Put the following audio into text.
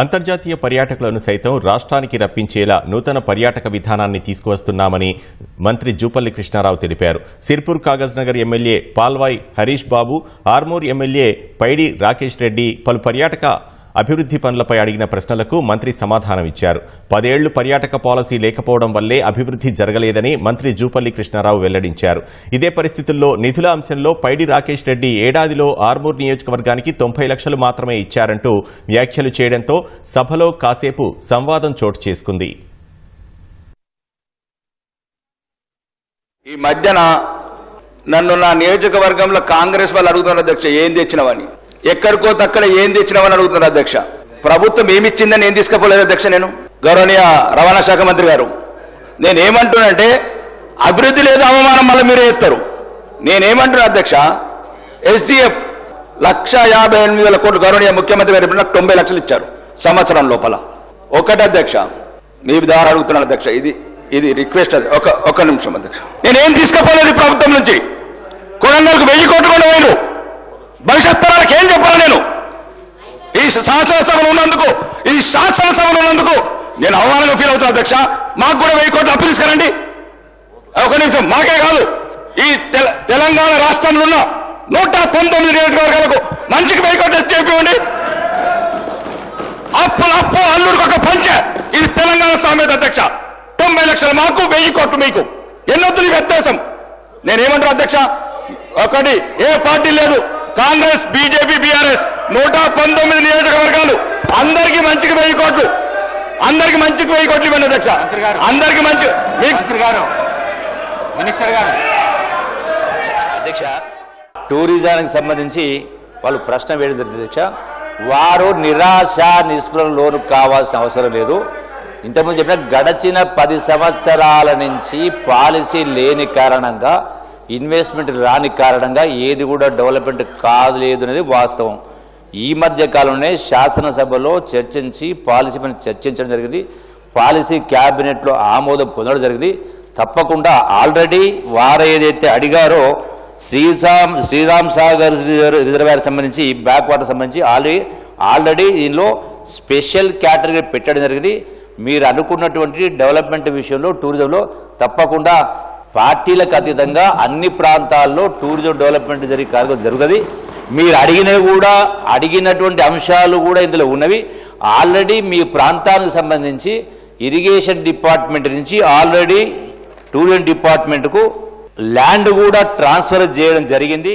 అంతర్జాతీయ పర్యాటకులను సైతం రాష్ట్రానికి రప్పించేలా నూతన పర్యాటక విధానాన్ని తీసుకువస్తున్నామని మంత్రి జూపల్లి కృష్ణారావు తెలిపారు. సిర్పూర్ కాగజ్ నగర్ ఎమ్మెల్యే పాల్వాయ్ హరీష్ బాబు ఆర్మూర్ ఎమ్మెల్యే పైడి రాకేష్ రెడ్డి పలు పర్యాటక అభివృద్ధి పనులపై అడిగిన ప్రశ్నలకు మంత్రి సమాధానమిచ్చారు పదేళ్ళు పర్యాటక పాలసీ లేకపోవడం వల్లే అభివృద్ధి జరగలేదని మంత్రి జూపల్లి కృష్ణారావు వెల్లడించారు. ఇదే పరిస్థితుల్లో నిధుల అంశంలో పైడి రాకేష్ రెడ్డి ఏడాదిలో ఆర్మూర్ నియోజకవర్గానికి తొంభై లక్షలు మాత్రమే ఇచ్చారంటూ వ్యాఖ్యలు చేయడంతో సభలో కాసేపు సంవాదం చోటు చేసుకుంది. ఈ మధ్యన నన్ను నా నియోజకవర్గంలో కాంగ్రెస్ వాళ్ళు అడుగుతున్నారు అధ్యక్ష ఏం తెచ్చినవని? ఎక్కడికో తక్కడ ఏం తెచ్చినామని అడుగుతున్నారు అధ్యక్ష. ప్రభుత్వం ఏమిచ్చిందని నేను తీసుకోపోలేదు అధ్యక్ష నేను. గౌరవనీయ రవాణా శాఖ మంత్రి గారు. నేను ఏమంటున్నానంటే అభివృద్ధి లేదు అవమానం మళ్ళీ మీరే ఎత్తారు. నేనేమంటున్నా అధ్యక్ష ఎస్డిఎఫ్ లక్ష యాభై ఎనిమిది వేల కోట్లు గౌరవనీయ ముఖ్యమంత్రి గారు నాకు తొంభై లక్షలు ఇచ్చారు సంవత్సరం లోపల. ఒకటి అధ్యక్ష మీ ద్వారా అడుగుతున్నాను అధ్యక్ష ఇది ఇది రిక్వెస్ట్ అది. ఒక ఒక నిమిషం అధ్యక్ష. నేనేం తీసుకుపోలేదు ప్రభుత్వం నుంచి. కొనందరికి వెయ్యి కోట్లు కూడా వేయను భవిష్యత్ తరాలకు ఏం చెప్పాలి నేను? ఈ శాసనసభలు ఉన్నందుకు ఈ శాసనసభలో ఉన్నందుకు నేను అవమానంగా ఫీల్ అవుతున్నా అధ్యక్ష. మాకు కూడా వెయ్యి కోట్లు అప్పు తీసుకురండి ఒక నిమిషం మాకే కాదు. ఈ తెల- తెలంగాణ రాష్ట్రంలో ఉన్న నూట పంతొమ్మిది నియోజకవర్గాలకు మంచికి వెయ్యి కోట్లు తెచ్చి చెప్పివ్వండి. అప్పుల అప్పు అల్లుడికి ఒక పంచె. ఇది తెలంగాణ సామెత అధ్యక్ష. తొంభై లక్షలు మాకు వెయ్యి కోట్లు మీకు. ఎన్నొద్దు వ్యత్యాసం? నేనేమంటారు అధ్యక్ష? ఒకటి ఏ పార్టీ లేదు. కాంగ్రెస్ బీజేపీ బీఆర్ఎస్ నూట పంతొమ్మిది నియోజకవర్గాలు అందరికి మంచికి వెయ్యి కోట్లు. అందరికి మంచికి వెయ్యి కోట్లు ఇవ్వండి అధ్యక్ష. అందరికి మంచి గారు. మినిస్టర్ గారు. అధ్యక్ష టూరిజానికి సంబంధించి వాళ్ళు ప్రశ్న వేయడం జరిగింది అధ్యక్ష. వారు నిరాశ నిస్పృహ లోను కావాల్సిన అవసరం లేదు. ఇంతకుముందు చెప్పిన గడచిన పది సంవత్సరాల నుంచి పాలసీ లేని కారణంగా ఇన్వెస్ట్మెంట్ రాని కారణంగా ఏది కూడా డెవలప్మెంట్ కాలేదు అనేది వాస్తవం. ఈ మధ్య కాలంలోనే శాసనసభలో చర్చించి పాలసీ పైన చర్చించడం జరిగింది. పాలసీ క్యాబినెట్లో ఆమోదం పొందడం జరిగింది. తప్పకుండా ఆల్రెడీ వారు ఏదైతే అడిగారో శ్రీరామ్ శ్రీరామ్ సాగర్ రిజర్వేర్ రిజర్వాయర్ సంబంధించి బ్యాక్ వాటర్ సంబంధించి ఆల్రెడీ ఆల్రెడీ దీనిలో స్పెషల్ కేటగిరీ పెట్టడం జరిగింది. మీరు అనుకున్నటువంటి డెవలప్మెంట్ విషయంలో టూరిజంలో తప్పకుండా పార్టీలకు అతీతంగా అన్ని ప్రాంతాల్లో టూరిజం డెవలప్మెంట్ జరిగే కార్యక్రమం జరుగుతుంది. మీరు అడిగినవి కూడా అడిగినటువంటి అంశాలు కూడా ఇందులో ఉన్నవి. ఆల్రెడీ మీ ప్రాంతానికి సంబంధించి ఇరిగేషన్ డిపార్ట్మెంట్ నుంచి ఆల్రెడీ టూరిజం డిపార్ట్మెంట్కు ల్యాండ్ కూడా ట్రాన్స్ఫర్ చేయడం జరిగింది.